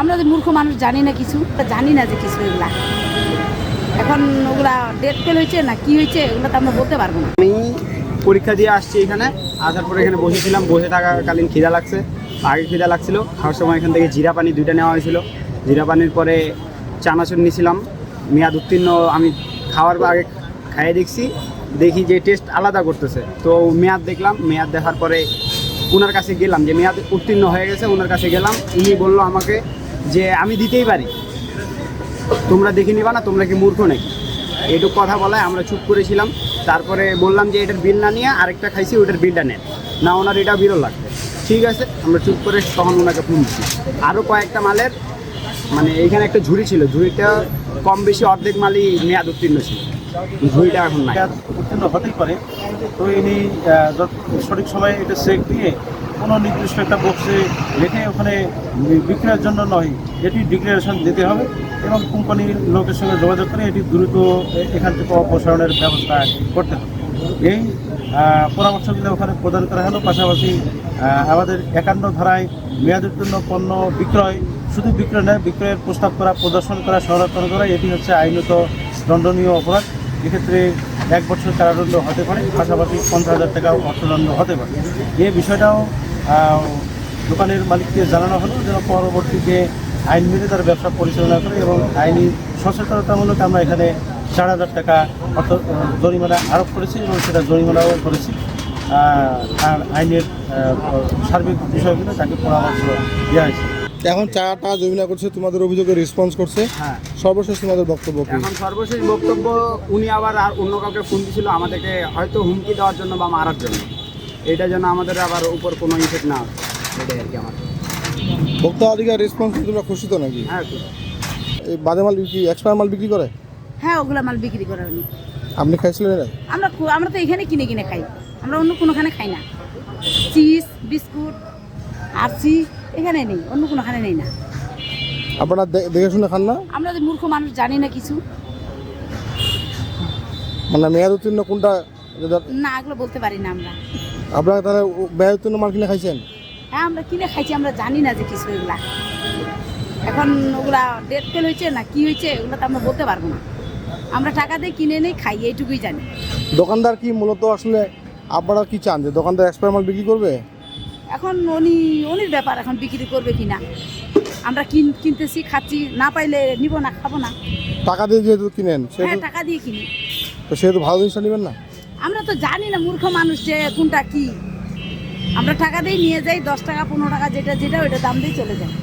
আমরা যে মূর্খ মানুষ জানি না কিছু, তা জানি না যে কিছু এগুলা। এখন ওগুলা ডেট ফেল হয়েছে না কি হয়েছে, এগুলো তো আমরা বলতে পারব না। আমি পরীক্ষা দিয়ে আসছি এখানে, আসার পরে এখানে বসেছিলাম, বসে থাকাকালীন খিদা লাগছে, আগে খিদা লাগছিল, খাওয়ার সময় এখান থেকে জিরা পানি দুইটা নেওয়া হয়েছিল। জিরা পানির পরে চানাচুর নিয়েছিলাম মেয়াদ উত্তীর্ণ, আমি খাওয়ার আগে খাইয়ে দেখছি, দেখি যে টেস্ট আলাদা করতেছে। তো মেয়াদ দেখলাম, মেয়াদ দেখার পরে ওনার কাছে গেলাম, যে মেয়াদ উত্তীর্ণ হয়ে গেছে ওনার কাছে গেলাম, উনি বলল আমাকে যে আমি দিতেই পারি। তোমরা দেখে নিবা না, তোমরা কি মূর্খ নাকি? এটুক কথা বলায় আমরা চুপ করেছিলাম। তারপরে বললাম যে এটার বিল না নিয়ে আরেকটা খাইছি ওটার বিলটা নেন না, ওনার এটা বিরল লাগবে। ঠিক আছে, আমরা চুপ করে তখন ওনাকে ফোন দিচ্ছি আরও কয়েকটা মালের মানে এখানে একটা ঝুড়ি ছিল, ঝুড়িটা কম বেশি অর্ধেক মালই মেয়াদ উত্তীর্ণ ছিল। এখন নাই। উত্তীর্ণ হতেই পারে। তো ইনি সঠিক সময়ে এটা চেক দিয়ে কোনো নির্দিষ্ট একটা বক্সে রেখে ওখানে বিক্রয়ের জন্য নয়, এটি ডিক্লারেশন দিতে হবে এবং কোম্পানির লোকের সঙ্গে যোগাযোগ করে এটি দ্রুত এখান থেকে অপসারণের ব্যবস্থা করতে হবে। এই পরামর্শগুলো ওখানে প্রদান করা হলো। পাশাপাশি আমাদের একান্ন ধারায় উত্তীর্ণ পণ্য বিক্রয়, শুধু বিক্রয় নয়, বিক্রয়ের প্রস্তাব করা, প্রদর্শন করা, সংরক্ষণ করা, এটি হচ্ছে আইনত দণ্ডনীয় অপরাধ। এক্ষেত্রে এক বছর কারাদণ্ড হতে পারে, পাশাপাশি পঞ্চাশ হাজার টাকাও অর্থদণ্ড হতে পারে। এই বিষয়টাও দোকানের মালিককে জানানো হলো যেন পরবর্তীতে আইন মেনে তার ব্যবসা পরিচালনা করে এবং আইনি সচেতনতামূলক আমরা এখানে চার হাজার টাকা অর্থ, জরিমানা আরোপ করেছি এবং সেটা জরিমানাও করেছি। আর আইনের সার্বিক বিষয়গুলো তাকে পরামর্শ দেওয়া হয়েছে। এখন চার টাকা জমিনা করছে তোমাদের অভিযোগে রেসপন্স করছে। হ্যাঁ। সর্বশেষ তোমাদের বক্তব্য কি? এখন সর্বশেষ বক্তব্য উনি আবার আর অন্য কাউকে ফোন দিছিল আমাদেরকে হয়তো হুমকি দেওয়ার জন্য বা মারার জন্য। এটা যেন আমাদের আবার উপর কোনো ইফেক্ট না এটাই আর কি আমার। ভোক্তা অধিকার রেসপন্স তোমরা খুশি তো নাকি? হ্যাঁ এই বাদে মাল বিক্রি এক্সপায়ার মাল বিক্রি করে? হ্যাঁ ওগুলো মাল বিক্রি করে নেই আপনি খাইছিলেন এরা? আমরা আমরা তো এখানে কিনে কিনে খাই। আমরা অন্য কোনোখানে খাই না। চিজ বিস্কুট আরসি এখানে নেই অন্য কোনোখানে নেই না। আপনারা দেখে শুনে খান না? আমরা যে মূর্খ মানুষ জানি না কিছু। মানে মেয়াদ উত্তীর্ণ কোনটা? না এগুলো বলতে পারি না আমরা। আপনারা তাহলে মেয়াদ উত্তীর্ণ মাল কিনে খাইছেন? হ্যাঁ আমরা কিনে খাইছি আমরা জানি না যে কিছু এগুলা। এখন ওগুলা ডেট ফেল হয়েছে না কি হয়েছে এগুলো তো আমরা বলতে পারব না। আমরা টাকা দিয়ে কিনে নেই খাই এইটুকুই জানি। দোকানদার কি মূলত আসলে আপনারা কি চান যে দোকানদার এক্সপায়ার মাল বিক্রি করবে? এখন উনি উনির ব্যাপার এখন বিক্রি করবে কি না? আমরা কিন কিনতেছি খাচ্ছি না পাইলে নিব না খাব না। টাকা দিয়ে যেহেতু কিনেন হ্যাঁ টাকা দিয়ে কিনি। তো সেহেতু ভালো জিনিসটা নেবেন না? আমরা তো জানি না মূর্খ মানুষ যে কোনটা কি। আমরা টাকা দিয়ে নিয়ে যাই দশ টাকা পনেরো টাকা যেটা যেটা ওইটা দাম দিয়ে চলে যায়।